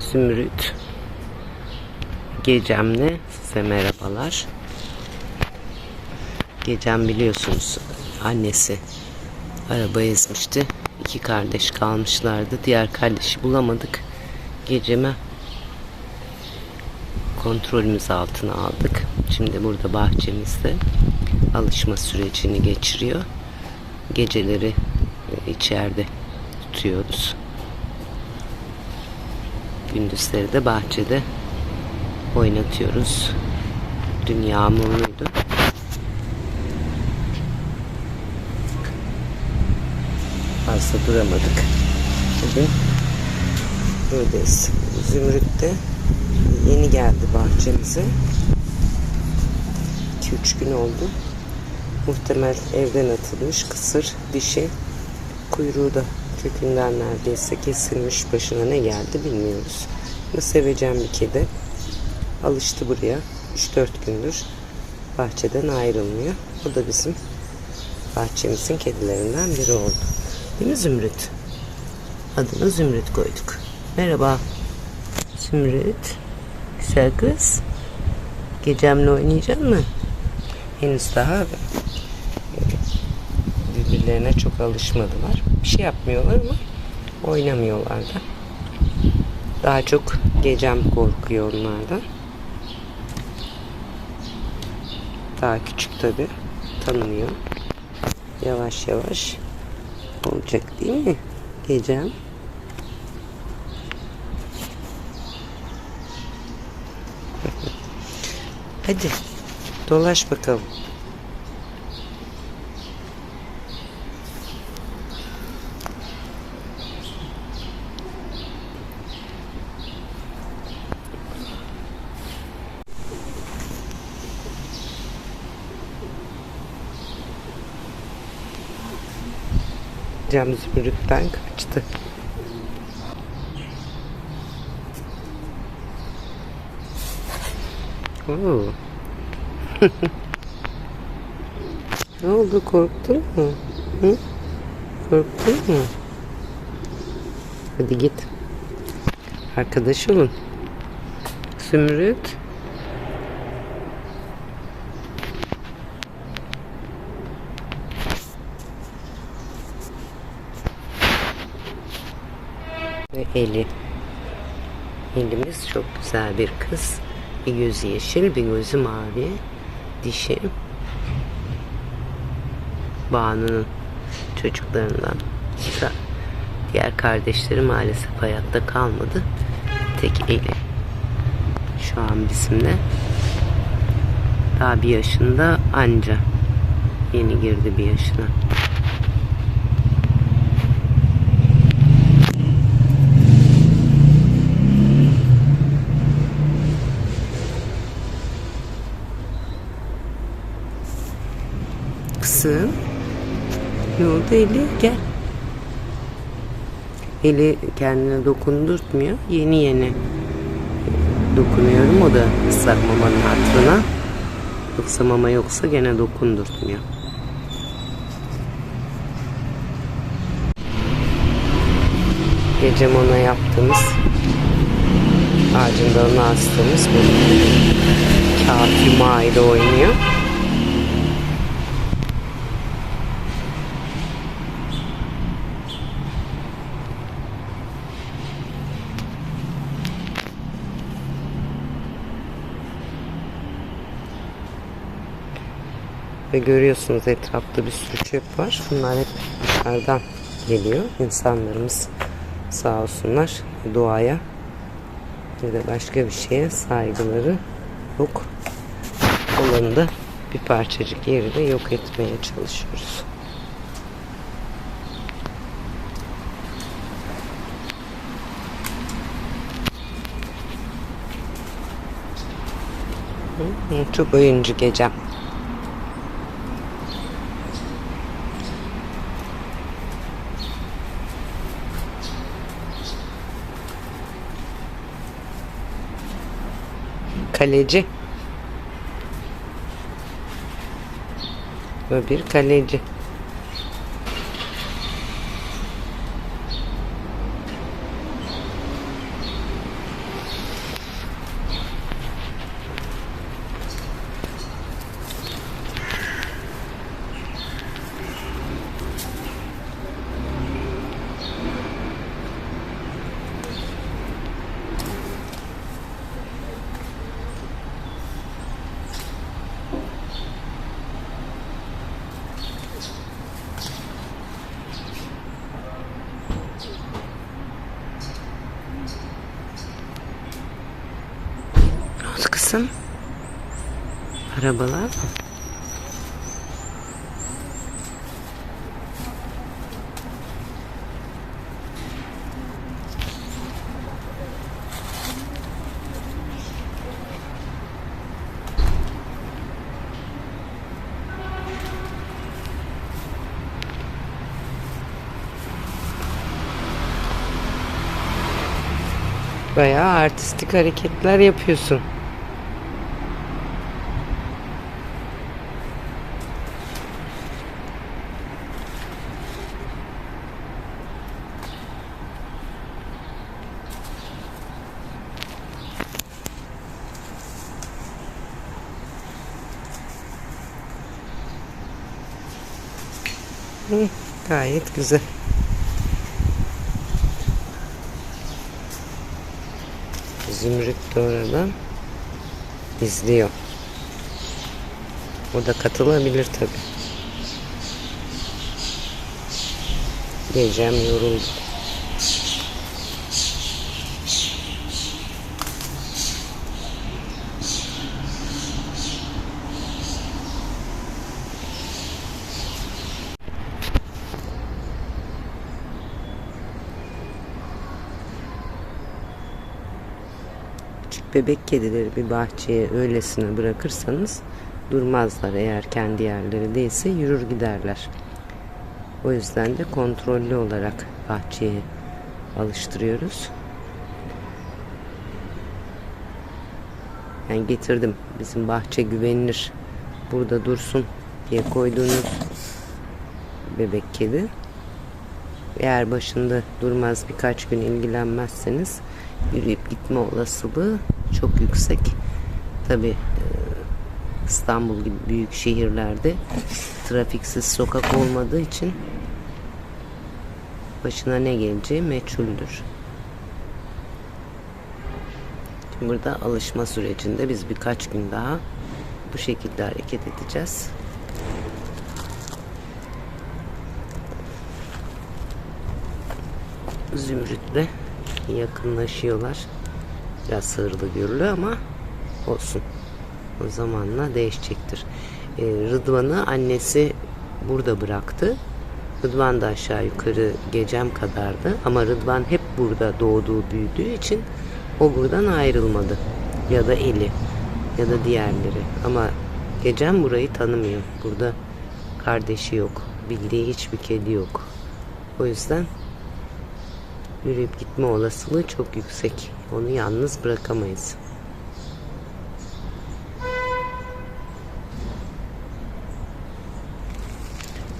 Zümrüt. Gecemle size merhabalar. Gecem biliyorsunuz annesi araba ezmişti. İki kardeş kalmışlardı. Diğer kardeşi bulamadık. Geceme kontrolümüz altına aldık. Şimdi burada bahçemizde alışma sürecini geçiriyor. Geceleri içeride tutuyoruz. Gündüzleri de bahçede oynatıyoruz. Dün yağmurluydu. Fazla duramadık. Bugün buradayız. Zümrüt de yeni geldi bahçemize. 2-3 gün oldu. Muhtemel evden atılmış kısır dişi kuyruğu da kökünden neredeyse kesilmiş başına ne geldi bilmiyoruz. Ama seveceğim bir kedi. Alıştı buraya. 3-4 gündür bahçeden ayrılmıyor. Bu da bizim bahçemizin kedilerinden biri oldu. Değil mi Zümrüt? Adını Zümrüt koyduk. Merhaba. Zümrüt. Güzel kız. Gecemle oynayacak mı? Henüz daha birbirlerine çok alışmadılar. Bir şey yapmıyorlar ama oynamıyorlar da. Daha çok gecem korkuyor onlardan. Daha küçük tabi. Tanımıyor. Yavaş yavaş olacak değil mi? Gecem. Hadi dolaş bakalım. Cam zümrütten kaçtı. Oo. ne oldu korktun mu? Hı? Korktun mu? Hadi git. Arkadaş olun. Zümrüt. Ve eli. Elimiz çok güzel bir kız. Bir gözü yeşil, bir gözü mavi. Dişi. Banu'nun çocuklarından. Diğer kardeşleri maalesef hayatta kalmadı. Tek eli. Şu an bizimle. Daha bir yaşında anca. Yeni girdi bir yaşına. Oldu Eli? Gel. Eli kendine dokundurtmuyor. Yeni yeni dokunuyorum. O da ıslak mamanın hatırına. Yoksa mama yoksa gene dokundurtmuyor. Gece ona yaptığımız ağacın dalına astığımız bu kağıt yumağı ile oynuyor. Ve görüyorsunuz etrafta bir sürü çöp var. Bunlar hep dışarıdan geliyor. İnsanlarımız sağ olsunlar doğaya ya da başka bir şeye saygıları yok. Olanı da bir parçacık yeri de yok etmeye çalışıyoruz. Çok oyuncu gecem. Kaleci. Ve bir kaleci. Kızım? Arabalar? Bayağı artistik hareketler yapıyorsun. Hı, gayet güzel. Zümrüt de oradan izliyor. O da katılabilir tabi. Gecem yoruldu. Bebek kedileri bir bahçeye öylesine bırakırsanız durmazlar. Eğer kendi yerleri değilse yürür giderler. O yüzden de kontrollü olarak bahçeye alıştırıyoruz. Ben getirdim. Bizim bahçe güvenilir. Burada dursun diye koyduğunuz bebek kedi. Eğer başında durmaz birkaç gün ilgilenmezseniz yürüyüp gitme olasılığı çok yüksek. Tabi İstanbul gibi büyük şehirlerde trafiksiz sokak olmadığı için başına ne geleceği meçhuldür. Şimdi burada alışma sürecinde biz birkaç gün daha bu şekilde hareket edeceğiz. Zümrütle yakınlaşıyorlar. Biraz sığırlı görülüyor ama olsun. O zamanla değişecektir. Ee, Rıdvan'ı annesi burada bıraktı. Rıdvan da aşağı yukarı gecem kadardı. Ama Rıdvan hep burada doğduğu büyüdüğü için o buradan ayrılmadı. Ya da Eli ya da diğerleri. Ama gecem burayı tanımıyor. Burada kardeşi yok. Bildiği hiçbir kedi yok. O yüzden yürüyüp gitme olasılığı çok yüksek. Onu yalnız bırakamayız.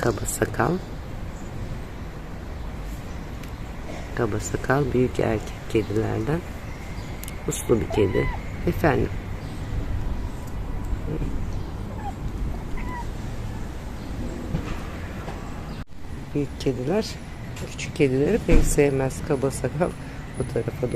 Kaba sakal. Kaba sakal büyük erkek kedilerden. Uslu bir kedi. Efendim. Büyük kediler küçük kedileri pek sevmez. Kaba sakal o tarafa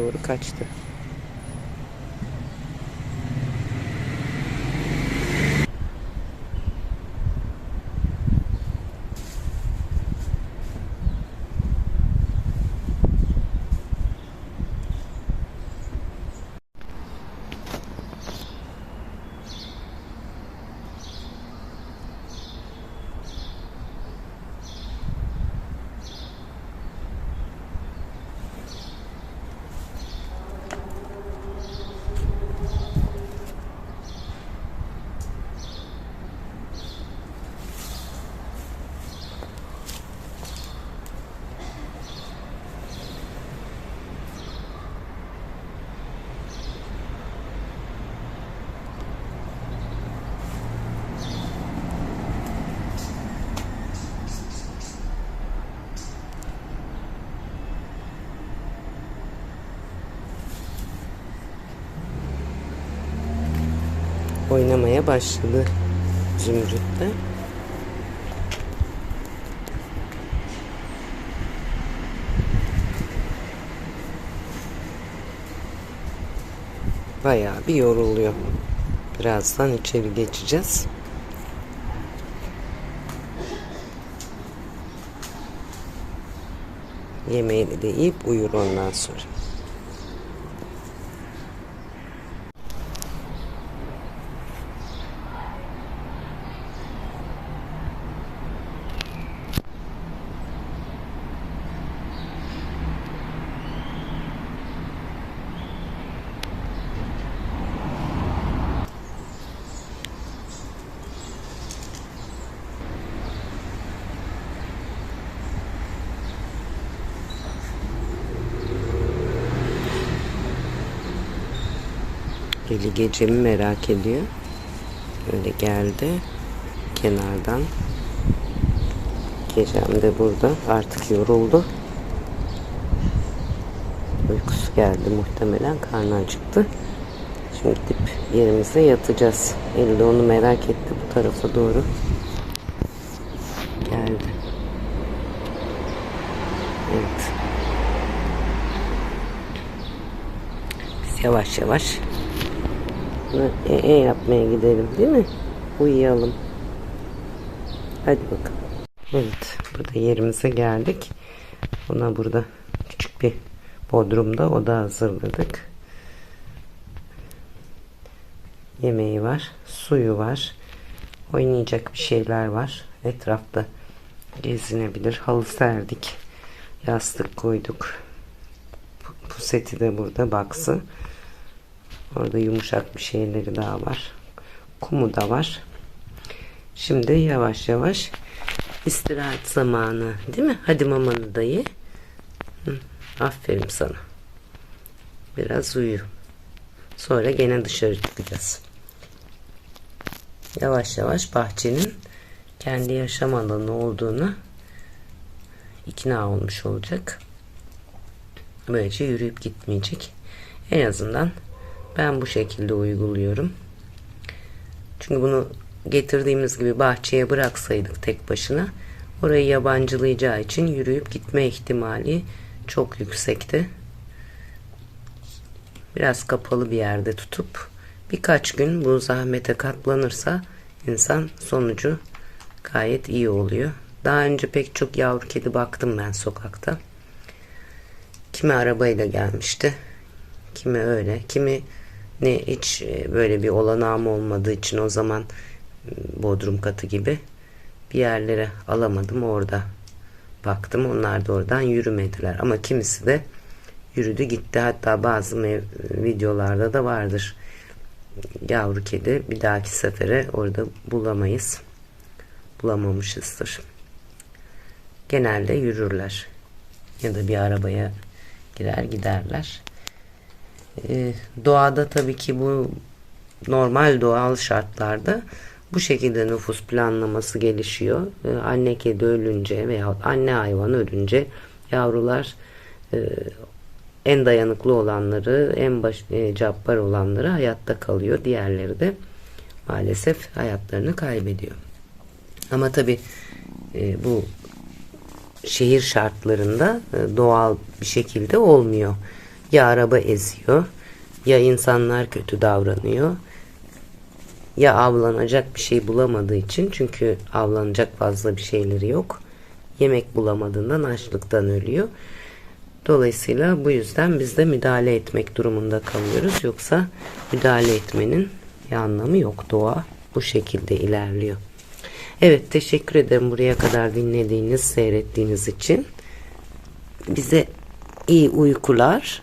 oynamaya başladı Zümrüt'te. Bayağı bir yoruluyor. Birazdan içeri geçeceğiz. Yemeğini de yiyip uyur ondan sonra. Eli gecemi merak ediyor. Öyle geldi. Kenardan. Gecem de burada. Artık yoruldu. Uykusu geldi muhtemelen. Karnı acıktı. Şimdi gidip yerimize yatacağız. Eli de onu merak etti bu tarafa doğru. Geldi. Evet. Biz yavaş yavaş e, e yapmaya gidelim değil mi? Uyuyalım. Hadi bakalım. Evet. Burada yerimize geldik. Ona burada küçük bir bodrumda oda hazırladık. Yemeği var. Suyu var. Oynayacak bir şeyler var. Etrafta gezinebilir. Halı serdik. Yastık koyduk. Puseti de burada baksı. Orada yumuşak bir şeyleri daha var. Kumu da var. Şimdi yavaş yavaş istirahat zamanı değil mi? Hadi mamanı da ye. Hı, aferin sana. Biraz uyu. Sonra gene dışarı çıkacağız. Yavaş yavaş bahçenin kendi yaşam alanı olduğunu ikna olmuş olacak. Böylece yürüyüp gitmeyecek. En azından ben bu şekilde uyguluyorum. Çünkü bunu getirdiğimiz gibi bahçeye bıraksaydık tek başına orayı yabancılayacağı için yürüyüp gitme ihtimali çok yüksekti. Biraz kapalı bir yerde tutup birkaç gün bu zahmete katlanırsa insan sonucu gayet iyi oluyor. Daha önce pek çok yavru kedi baktım ben sokakta. Kimi arabayla gelmişti. Kimi öyle. Kimi ne hiç e, böyle bir olanağım olmadığı için o zaman bodrum katı gibi bir yerlere alamadım. Orada baktım onlar da oradan yürümediler. Ama kimisi de yürüdü gitti. Hatta bazı mev- videolarda da vardır. Yavru kedi bir dahaki sefere orada bulamayız bulamamışızdır. Genelde yürürler ya da bir arabaya girer giderler Ee, doğada tabii ki bu normal doğal şartlarda bu şekilde nüfus planlaması gelişiyor. Ee, anne kedi ölünce veya anne hayvan ölünce yavrular e, en dayanıklı olanları, en baş, e, cabbar olanları hayatta kalıyor. Diğerleri de maalesef hayatlarını kaybediyor. Ama tabii e, bu şehir şartlarında e, doğal bir şekilde olmuyor. Ya araba eziyor, ya insanlar kötü davranıyor, ya avlanacak bir şey bulamadığı için çünkü avlanacak fazla bir şeyleri yok. Yemek bulamadığından açlıktan ölüyor. Dolayısıyla bu yüzden biz de müdahale etmek durumunda kalıyoruz. Yoksa müdahale etmenin bir anlamı yok. Doğa bu şekilde ilerliyor. Evet teşekkür ederim buraya kadar dinlediğiniz, seyrettiğiniz için. Bize iyi uykular.